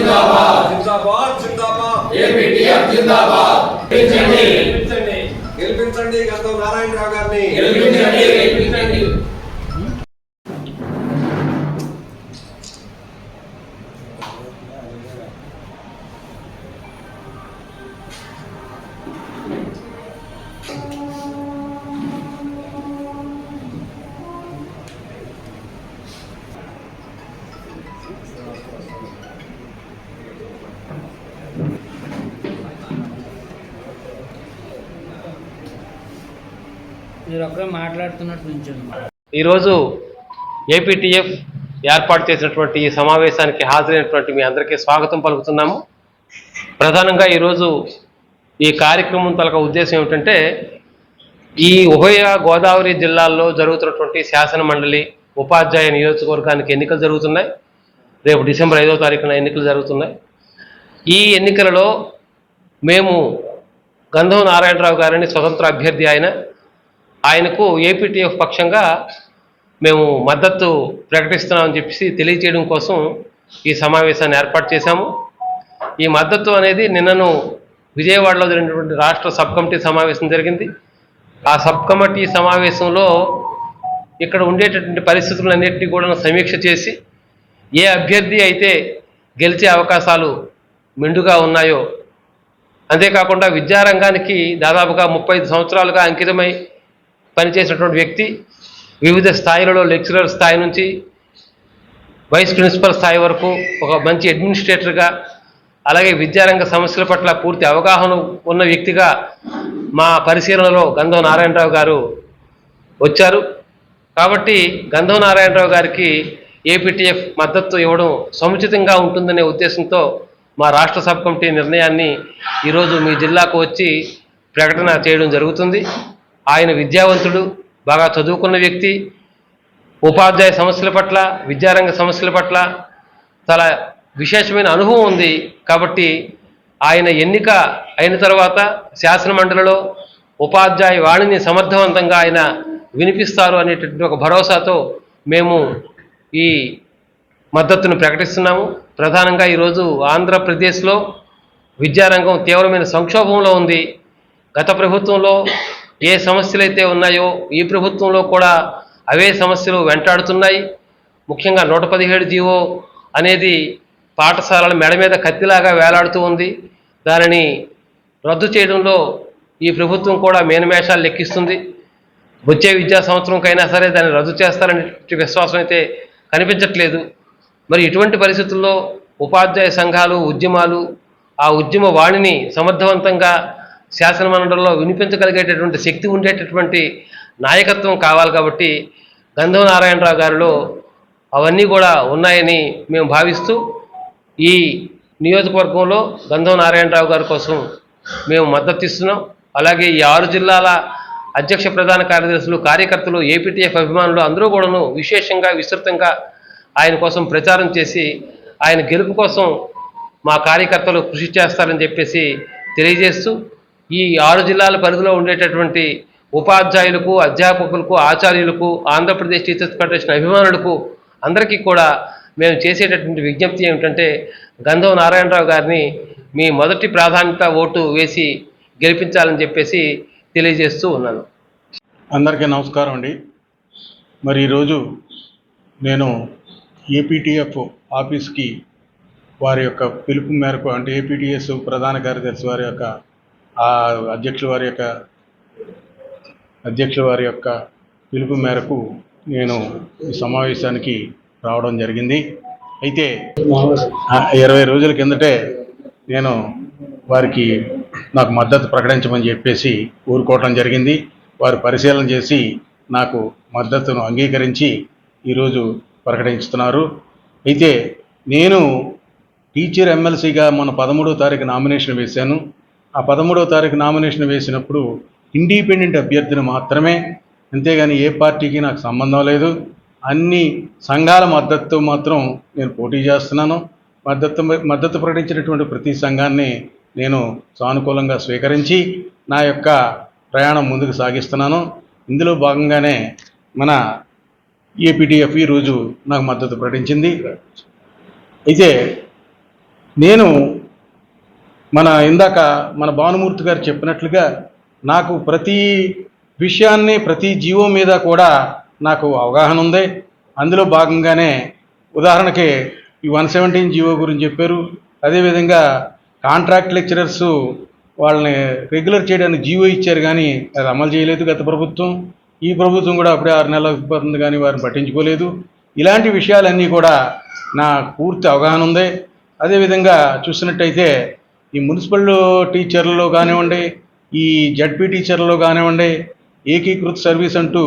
జిందాబాద్. జిందాబాద్ జిందాబాద్. APTF జిందాబాద్ గెలిపించండి. గెలిపించండి గంధం నారాయణరావు గారిని. గెలిపించండి. గెలిపించండి. మీరు ఒక్కరే మాట్లాడుతున్నట్టు నుంచండి ఈరోజు ఏపీటీఎఫ్ ఏర్పాటు చేసినటువంటి ఈ సమావేశానికి హాజరైనటువంటి మీ అందరికీ స్వాగతం పలుకుతున్నాము. ప్రధానంగా ఈరోజు ఈ కార్యక్రమం తలక ఉద్దేశం ఏమిటంటే ఈ ఉభయ గోదావరి జిల్లాల్లో జరుగుతున్నటువంటి శాసన మండలి ఉపాధ్యాయ నియోజకవర్గానికి ఎన్నికలు జరుగుతున్నాయి. రేపు డిసెంబర్ ఐదో తారీఖున ఎన్నికలు జరుగుతున్నాయి. ఈ ఎన్నికలలో మేము గంధం నారాయణరావు గారిని స్వతంత్ర అభ్యర్థి ఆయన ఆయనకు ఏపీటీఎఫ్ పక్షంగా మేము మద్దతు ప్రకటిస్తున్నామని చెప్పేసి తెలియచేయడం కోసం ఈ సమావేశాన్ని ఏర్పాటు చేశాము. ఈ మద్దతు అనేది నిన్నను విజయవాడలో జరిగినటువంటి రాష్ట్ర సబ్ కమిటీ సమావేశం జరిగింది. ఆ సబ్ కమిటీ సమావేశంలో ఇక్కడ ఉండేటటువంటి పరిస్థితులన్నింటినీ కూడా సమీక్ష చేసి ఏ అభ్యర్థి అయితే గెలిచే అవకాశాలు మెండుగా ఉన్నాయో అంతేకాకుండా విద్యారంగానికి దాదాపుగా ముప్పై సంవత్సరాలుగా అంకితమై పనిచేసినటువంటి వ్యక్తి వివిధ స్థాయిలలో లెక్చరర్ స్థాయి నుంచి వైస్ ప్రిన్సిపల్ స్థాయి వరకు ఒక మంచి అడ్మినిస్ట్రేటర్గా అలాగే విద్యారంగ సమస్యల పట్ల పూర్తి అవగాహన ఉన్న వ్యక్తిగా మా పరిశీలనలో గంధం నారాయణరావు గారు వచ్చారు. కాబట్టి గంధం నారాయణరావు గారికి ఏపీటీఎఫ్ మద్దతు ఇవ్వడం సముచితంగా ఉంటుందనే ఉద్దేశంతో మా రాష్ట్ర సబ్ కమిటీ నిర్ణయాన్ని ఈరోజు మీ జిల్లాకు వచ్చి ప్రకటన చేయడం జరుగుతుంది. ఆయన విద్యావంతుడు బాగా చదువుకున్న వ్యక్తి ఉపాధ్యాయ సమస్యల పట్ల విద్యారంగ సమస్యల పట్ల చాలా విశేషమైన అనుభవం ఉంది. కాబట్టి ఆయన ఎన్నిక అయిన తర్వాత శాసన మండలిలో ఉపాధ్యాయ వాణిని సమర్థవంతంగా ఆయన వినిపిస్తారు అనేటటువంటి ఒక భరోసాతో మేము ఈ మద్దతును ప్రకటిస్తున్నాము. ప్రధానంగా ఈరోజు ఆంధ్రప్రదేశ్లో విద్యారంగం తీవ్రమైన సంక్షోభంలో ఉంది. గత ప్రభుత్వంలో ఏ సమస్యలు అయితే ఉన్నాయో ఈ ప్రభుత్వంలో కూడా అవే సమస్యలు వెంటాడుతున్నాయి. ముఖ్యంగా నూట పదిహేడు జీవో అనేది పాఠశాలల మెడ మీద కత్తిలాగా వేలాడుతూ ఉంది. దానిని రద్దు చేయడంలో ఈ ప్రభుత్వం కూడా మేనమేషాలు లెక్కిస్తుంది. వచ్చే విద్యా సంవత్సరంకైనా సరే దాన్ని రద్దు చేస్తారనే విశ్వాసం అయితే కనిపించట్లేదు. మరి ఇటువంటి పరిస్థితుల్లో ఉపాధ్యాయ సంఘాలు ఉద్యమాలు ఆ ఉద్యమ వాణిని సమర్థవంతంగా శాసనమండలిలో వినిపించగలిగేటటువంటి శక్తి ఉండేటటువంటి నాయకత్వం కావాలి కాబట్టి గంధం నారాయణరావు గారిలో అవన్నీ కూడా ఉన్నాయని మేము భావిస్తూ ఈ నియోజకవర్గంలో గంధం నారాయణరావు గారి కోసం మేము మద్దతు ఇస్తున్నాం. అలాగే ఈ ఆరు జిల్లాల అధ్యక్ష ప్రధాన కార్యదర్శులు కార్యకర్తలు ఏపీటీఎఫ్ అభిమానులు అందరూ కూడాను విశేషంగా విస్తృతంగా ఆయన కోసం ప్రచారం చేసి ఆయన గెలుపు కోసం మా కార్యకర్తలు కృషి చేస్తారని చెప్పేసి తెలియజేస్తూ ఈ ఆరు జిల్లాల పరిధిలో ఉండేటటువంటి ఉపాధ్యాయులకు అధ్యాపకులకు ఆచార్యులకు ఆంధ్రప్రదేశ్ టీచర్స్ ఫెడరేషన్ అభిమానులకు అందరికీ కూడా మేము చేసేటటువంటి విజ్ఞప్తి ఏమిటంటే గంధం నారాయణరావు గారిని మీ మొదటి ప్రాధాన్యత ఓటు వేసి గెలిపించాలని చెప్పేసి తెలియజేస్తూ ఉన్నాను. అందరికీ నమస్కారం అండి. మరి ఈరోజు నేను ఏపీటీఎఫ్ ఆఫీస్కి వారి యొక్క పిలుపు మేరకు అంటే ఏపీటీఎస్ ప్రధాన కార్యదర్శి వారి యొక్క ఆ అధ్యక్షుల వారి యొక్క అధ్యక్షుల వారి యొక్క పిలుపు మేరకు నేను ఈ సమావేశానికి రావడం జరిగింది. అయితే ఇరవై రోజుల కిందటే నేను వారికి నాకు మద్దతు ప్రకటించమని చెప్పేసి ఊరుకోవటం జరిగింది. వారు పరిశీలన చేసి నాకు మద్దతును అంగీకరించి ఈరోజు ప్రకటించుతున్నారు. అయితే నేను టీచర్ ఎమ్మెల్సీగా మొన్న పదమూడో తారీఖు నామినేషన్ వేశాను. ఆ పదమూడవ తారీఖు నామినేషన్ వేసినప్పుడు ఇండిపెండెంట్ అభ్యర్థిని మాత్రమే అంతేగాని ఏ పార్టీకి నాకు సంబంధం లేదు. అన్ని సంఘాల మద్దతుతో మాత్రం నేను పోటీ చేస్తున్నాను. మద్దతు మద్దతు ప్రకటించినటువంటి ప్రతి సంఘాన్ని నేను సానుకూలంగా స్వీకరించి నా యొక్క ప్రయాణం ముందుకు సాగిస్తున్నాను. ఇందులో భాగంగానే మన ఏపీటీఎఫ్ ఈరోజు నాకు మద్దతు ప్రకటించింది. అయితే నేను మన ఇందాక మన భానుమూర్తి గారు చెప్పినట్లుగా నాకు ప్రతి విషయాన్ని ప్రతి జీవో మీద కూడా నాకు అవగాహన ఉంది. అందులో భాగంగానే ఉదాహరణకి ఈ వన్ సెవెంటీన్ జీవో గురించి చెప్పారు. అదేవిధంగా కాంట్రాక్ట్ లెక్చరర్స్ వాళ్ళని రెగ్యులర్ చేయడానికి జీవో ఇచ్చారు కానీ అది అమలు చేయలేదు గత ప్రభుత్వం. ఈ ప్రభుత్వం కూడా అప్పుడే ఆరు నెలలు అయిపోతుంది కానీ వారిని పట్టించుకోలేదు. ఇలాంటి విషయాలన్నీ కూడా నా పూర్తి అవగాహన ఉంది. అదేవిధంగా చూసినట్టయితే ఈ మున్సిపల్ టీచర్లలో కానివ్వండి ఈ జడ్పీ టీచర్లలో కానివ్వండి ఏకీకృత సర్వీస్ అంటూ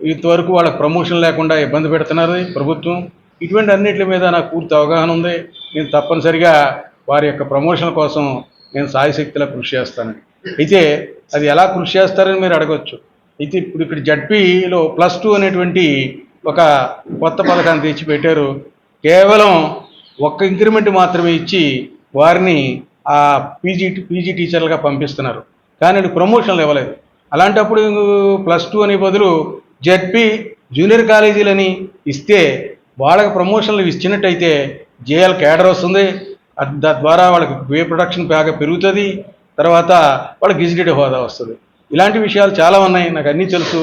ఇంతవరకు వాళ్ళకి ప్రమోషన్ లేకుండా ఇబ్బంది పెడుతున్నారు ప్రభుత్వం. ఇటువంటి అన్నిటి మీద నాకు పూర్తి అవగాహన ఉంది. నేను తప్పనిసరిగా వారి యొక్క ప్రమోషన్ కోసం నేను సాయశక్తిలా కృషి చేస్తాను. అయితే అది ఎలా కృషి చేస్తారని మీరు అడగవచ్చు అయితే ఇప్పుడు ఇక్కడ జడ్పీలో ప్లస్ టూ అనేటువంటి ఒక కొత్త పథకాన్ని తెచ్చి పెట్టారు కేవలం ఒక్క ఇంక్రిమెంట్ మాత్రమే ఇచ్చి వారిని పీజీ పీజీ టీచర్లుగా పంపిస్తున్నారు. కానీ ప్రమోషన్లు ఇవ్వలేదు అలాంటప్పుడు ప్లస్ టూ అనే బదులు జెడ్పీ జూనియర్ కాలేజీలని ఇస్తే వాళ్ళకి ప్రమోషన్లు ఇచ్చినట్టయితే జేఎల్ క్యాడర్ వస్తుంది. తద్వారా వాళ్ళకి వే ప్రొడక్షన్ బాగా పెరుగుతుంది. తర్వాత వాళ్ళకి గిజిటెడ్ హోదా వస్తుంది. ఇలాంటి విషయాలు చాలా ఉన్నాయి. నాకు అన్నీ తెలుసు.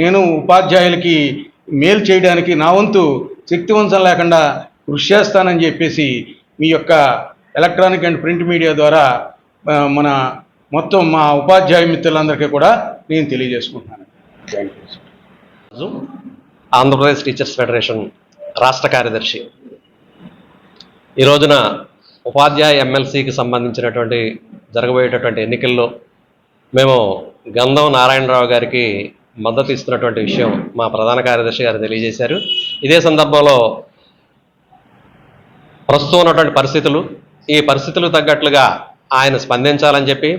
నేను ఉపాధ్యాయులకి మేలు చేయడానికి నా వంతు శక్తివంతం లేకుండా కృషి చేస్తానని చెప్పేసి మీ యొక్క ఎలక్ట్రానిక్ అండ్ ప్రింట్ మీడియా ద్వారా మన మొత్తం మా ఉపాధ్యాయ మిత్రులందరికీ కూడా నేను తెలియజేసుకుంటున్నాను. Thank you Raju Andhra Pradesh Teachers Federation రాష్ట్ర కార్యదర్శి. ఈ రోజున ఉపాధ్యాయ ఎమ్మెల్సీకి సంబంధించినటువంటి జరగబోయేటటువంటి ఎన్నికల్లో మేము గంధం నారాయణరావు గారికి మద్దతు ఇస్తున్నటువంటి విషయం మా ప్రధాన కార్యదర్శి గారు తెలియజేశారు. ఇదే సందర్భంలో ప్రస్తుతం ఉన్నటువంటి పరిస్థితులు ఈ పరిస్థితులకు తగ్గట్లుగా ఆయన స్పందించాలని చెప్పి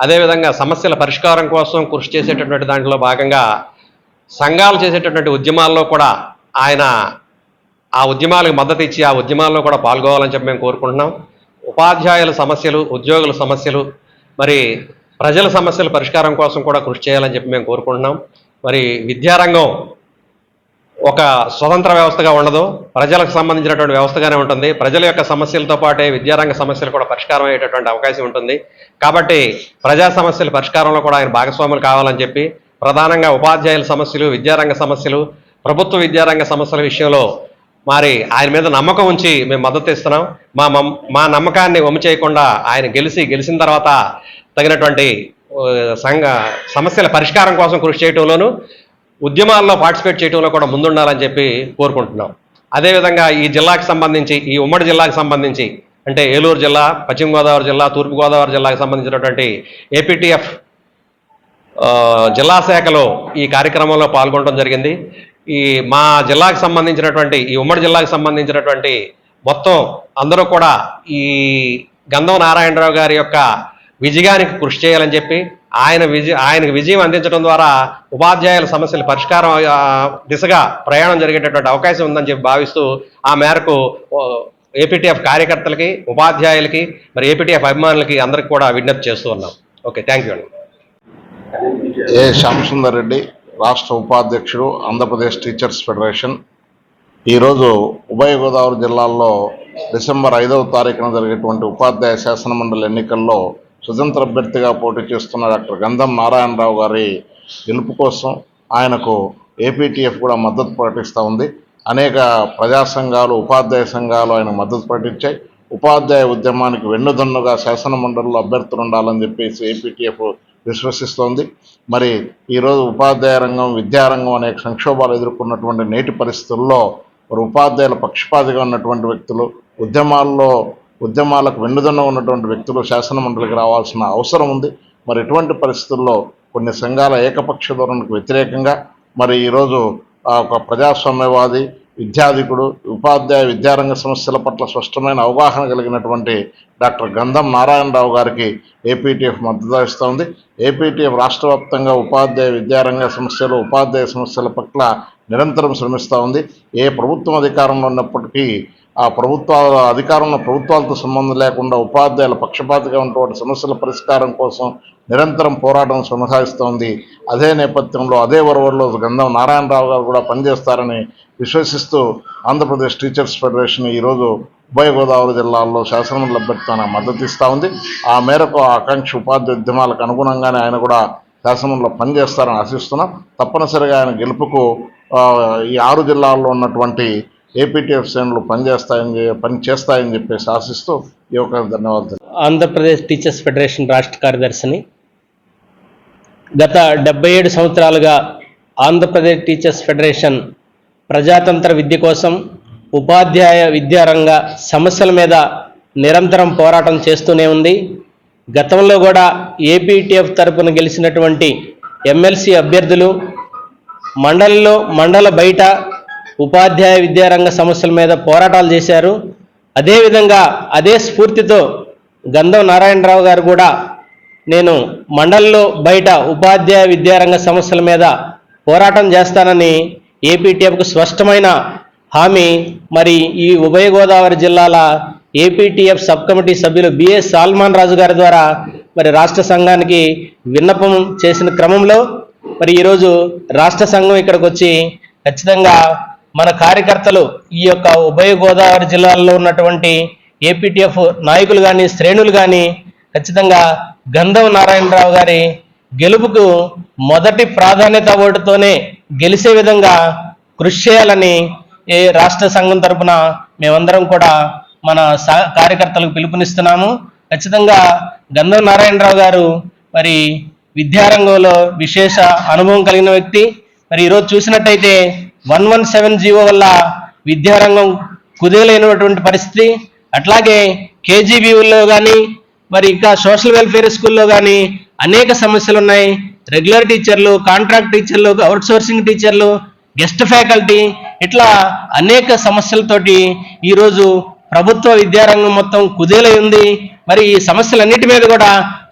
అదేవిధంగా సమస్యల పరిష్కారం కోసం కృషి చేసేటటువంటి దాంట్లో భాగంగా సంఘాలు చేసేటటువంటి ఉద్యమాల్లో కూడా ఆయన ఆ ఉద్యమాలకు మద్దతు ఇచ్చి ఆ ఉద్యమాల్లో కూడా పాల్గొవాలని చెప్పి మేము కోరుకుంటున్నాం. ఉపాధ్యాయుల సమస్యలు ఉద్యోగుల సమస్యలు మరి ప్రజల సమస్యల పరిష్కారం కోసం కూడా కృషి చేయాలని చెప్పి మేము కోరుకుంటున్నాం. మరి విద్యారంగం ఒక స్వతంత్ర వ్యవస్థగా ఉండదు. ప్రజలకు సంబంధించినటువంటి వ్యవస్థగానే ఉంటుంది. ప్రజల యొక్క సమస్యలతో పాటే విద్యారంగ సమస్యలు కూడా పరిష్కారం అయ్యేటటువంటి అవకాశం ఉంటుంది. కాబట్టి ప్రజా సమస్యల పరిష్కారంలో కూడా ఆయన భాగస్వాములు కావాలని చెప్పి ప్రధానంగా ఉపాధ్యాయుల సమస్యలు విద్యారంగ సమస్యలు ప్రభుత్వ విద్యారంగ సమస్యల విషయంలో మరి ఆయన మీద నమ్మకం ఉంచి మేము మద్దతు ఇస్తున్నాం. మా మా నమ్మకాన్ని వమ్ము చేయకుండా ఆయన గెలిచి గెలిచిన తర్వాత తగినటువంటి సంఘ సమస్యల పరిష్కారం కోసం కృషి చేయటంలోనూ ఉద్యమాల్లో పార్టిసిపేట్ చేయడంలో కూడా ముందుండాలని చెప్పి కోరుకుంటున్నాం. అదేవిధంగా ఈ జిల్లాకు సంబంధించి ఈ ఉమ్మడి జిల్లాకు సంబంధించి అంటే ఏలూరు జిల్లా పశ్చిమ గోదావరి జిల్లా తూర్పుగోదావరి జిల్లాకు సంబంధించినటువంటి ఏపీటీఎఫ్ జిల్లా శాఖలో ఈ కార్యక్రమంలో పాల్గొనడం జరిగింది. ఈ మా జిల్లాకు సంబంధించినటువంటి ఈ ఉమ్మడి జిల్లాకు సంబంధించినటువంటి మొత్తం అందరూ కూడా ఈ గంధం నారాయణరావు గారి యొక్క విజయానికి కృషి చేయాలని చెప్పి ఆయన విజయ ఆయనకు విజయం అందించడం ద్వారా ఉపాధ్యాయుల సమస్యల పరిష్కారం దిశగా ప్రయాణం జరిగేటటువంటి అవకాశం ఉందని చెప్పి భావిస్తూ ఆ మేరకు ఏపీటీఎఫ్ కార్యకర్తలకి ఉపాధ్యాయులకి మరి ఏపీటీఎఫ్ అభిమానులకి అందరికీ కూడా విజ్ఞప్తి చేస్తూ ఉన్నాం. ఓకే థ్యాంక్ యూ అండి. ఏ శ్యామసుందర్ రెడ్డి రాష్ట్ర ఉపాధ్యక్షుడు ఆంధ్రప్రదేశ్ టీచర్స్ ఫెడరేషన్. ఈరోజు ఉభయ గోదావరి జిల్లాల్లో డిసెంబర్ ఐదవ తారీఖున జరిగేటువంటి ఉపాధ్యాయ శాసనమండలి ఎన్నికల్లో స్వతంత్ర అభ్యర్థిగా పోటీ చేస్తున్న డాక్టర్ గంధం నారాయణరావు గారి గెలుపు కోసం ఆయనకు ఏపీటీఎఫ్ కూడా మద్దతు ప్రకటిస్తూ ఉంది. అనేక ప్రజా సంఘాలు ఉపాధ్యాయ సంఘాలు ఆయన మద్దతు ప్రకటించాయి. ఉపాధ్యాయ ఉద్యమానికి వెన్నుదన్నుగా శాసన మండలిలో అభ్యర్థులు ఉండాలని చెప్పేసి ఏపీటీఎఫ్ విశ్వసిస్తోంది. మరి ఈరోజు ఉపాధ్యాయ రంగం విద్యారంగం అనేక సంక్షోభాలు ఎదుర్కొన్నటువంటి నేటి పరిస్థితుల్లో మరి ఉపాధ్యాయుల పక్షపాతిగా ఉన్నటువంటి వ్యక్తులు ఉద్యమాల్లో ఉద్యమాలకు వెన్నుదన్న ఉన్నటువంటి వ్యక్తులు శాసన మండలికి రావాల్సిన అవసరం ఉంది. మరి ఎటువంటి పరిస్థితుల్లో కొన్ని సంఘాల ఏకపక్ష ధోరణికి వ్యతిరేకంగా మరి ఈరోజు ఆ ఒక ప్రజాస్వామ్యవాది విద్యాధికుడు ఉపాధ్యాయ విద్యారంగ సమస్యల పట్ల స్పష్టమైన అవగాహన కలిగినటువంటి డాక్టర్ గంధం నారాయణరావు గారికి ఏపీటీఎఫ్ మద్దతు ఇస్తోంది ఏపీటీఎఫ్ రాష్ట్ర వ్యాప్తంగా ఉపాధ్యాయ విద్యారంగ సమస్యలు ఉపాధ్యాయ సమస్యల పట్ల నిరంతరం శ్రమిస్తూ ఉంది. ఏ ప్రభుత్వం అధికారంలో ఉన్నప్పటికీ ఆ ప్రభుత్వాల అధికారంలో ప్రభుత్వాలతో సంబంధం లేకుండా ఉపాధ్యాయుల పక్షపాతిగా ఉన్నటువంటి సమస్యల పరిష్కారం కోసం నిరంతరం పోరాటం కొనసాగిస్తోంది. అదే నేపథ్యంలో అదే వరవల్లో గంధం నారాయణరావు గారు కూడా పనిచేస్తారని విశ్వసిస్తూ ఆంధ్రప్రదేశ్ టీచర్స్ ఫెడరేషన్ ఈరోజు ఉభయ గోదావరి జిల్లాల్లో శాసనమండలి అభ్యర్థి మద్దతు ఇస్తూ ఉంది. ఆ మేరకు ఆకాంక్ష ఉపాధ్యాయ ఉద్యమాలకు అనుగుణంగానే ఆయన కూడా శాసనంలో పనిచేస్తారని ఆశిస్తున్నాం. తప్పనిసరిగా ఆయన గెలుపుకు ఈ ఆరు జిల్లాల్లో ఉన్నటువంటి ఏపీటీఎఫ్ శ్రేణులు పనిచేస్తాయని పని చేస్తాయని చెప్పేసి ఆశిస్తూ ఈ యొక్క ధన్యవాదాలు ఆంధ్రప్రదేశ్ టీచర్స్ ఫెడరేషన్ రాష్ట్ర కార్యదర్శిని గత డెబ్బై ఏడు సంవత్సరాలుగా ఆంధ్రప్రదేశ్ టీచర్స్ ఫెడరేషన్ ప్రజాతంత్ర విద్య కోసం ఉపాధ్యాయ విద్యారంగ సమస్యల మీద నిరంతరం పోరాటం చేస్తూనే ఉంది. గతంలో కూడా ఏపీటీఎఫ్ తరపున గెలిచినటువంటి ఎమ్మెల్సీ అభ్యర్థులు మండలిలో మండల బయట ఉపాధ్యాయ విద్యారంగ సమస్యల మీద పోరాటాలు చేశారు. అదేవిధంగా అదే స్ఫూర్తితో గంధం నారాయణరావు గారు కూడా నేను మండలిలో బయట ఉపాధ్యాయ విద్యారంగ సమస్యల మీద పోరాటం చేస్తానని ఏపీటీఎఫ్కు స్పష్టమైన హామీ. మరి ఈ ఉభయ గోదావరి జిల్లాల ఏపీటీఎఫ్ సబ్ కమిటీ సభ్యులు బిఎస్ సాల్మాన్ రాజు గారి ద్వారా మరి రాష్ట్ర సంఘానికి విన్నపం చేసిన క్రమంలో మరి ఈరోజు రాష్ట్ర సంఘం ఇక్కడికి వచ్చి ఖచ్చితంగా మన కార్యకర్తలు ఈ యొక్క ఉభయ గోదావరి జిల్లాల్లో ఉన్నటువంటి ఏపీటీఎఫ్ నాయకులు కానీ శ్రేణులు కానీ ఖచ్చితంగా గంధం నారాయణరావు గారి గెలుపుకు మొదటి ప్రాధాన్యత ఓటుతోనే గెలిచే విధంగా కృషి చేయాలని ఏ రాష్ట్ర సంఘం తరపున మేమందరం కూడా మన కార్యకర్తలకు పిలుపునిస్తున్నాము. ఖచ్చితంగా గంధం నారాయణరావు గారు మరి విద్యారంగంలో విశేష అనుభవం కలిగిన వ్యక్తి. మరి ఈరోజు చూసినట్టయితే వన్ వన్ సెవెన్ జీవో వల్ల విద్యారంగం కుదేలైనటువంటి పరిస్థితి. అట్లాగే కేజీబీలో కానీ మరి ఇంకా సోషల్ వెల్ఫేర్ స్కూల్లో కానీ అనేక సమస్యలు ఉన్నాయి రెగ్యులర్ టీచర్లు కాంట్రాక్ట్ టీచర్లు అవుట్ సోర్సింగ్ టీచర్లు గెస్ట్ ఫ్యాకల్టీ ఇట్లా అనేక సమస్యలతోటి ఈరోజు ప్రభుత్వ విద్యారంగం మొత్తం కుదేలై ఉంది. మరి ఈ సమస్యలన్నిటి మీద కూడా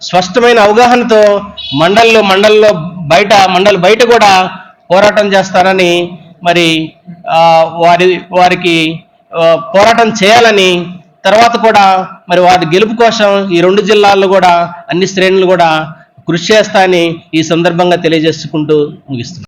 స్పష్టమైన అవగాహనతో మండల్లో మండల్లో బయట మండలి బయట కూడా పోరాటం చేస్తారని మరి వారి వారికి పోరాటం చేయాలని తర్వాత కూడా మరి వారి గెలుపు కోసం ఈ రెండు జిల్లాల్లో కూడా అన్ని శ్రేణులు కూడా కృషి చేస్తాయని ఈ సందర్భంగా తెలియజేసుకుంటూ ముగిస్తున్నాను.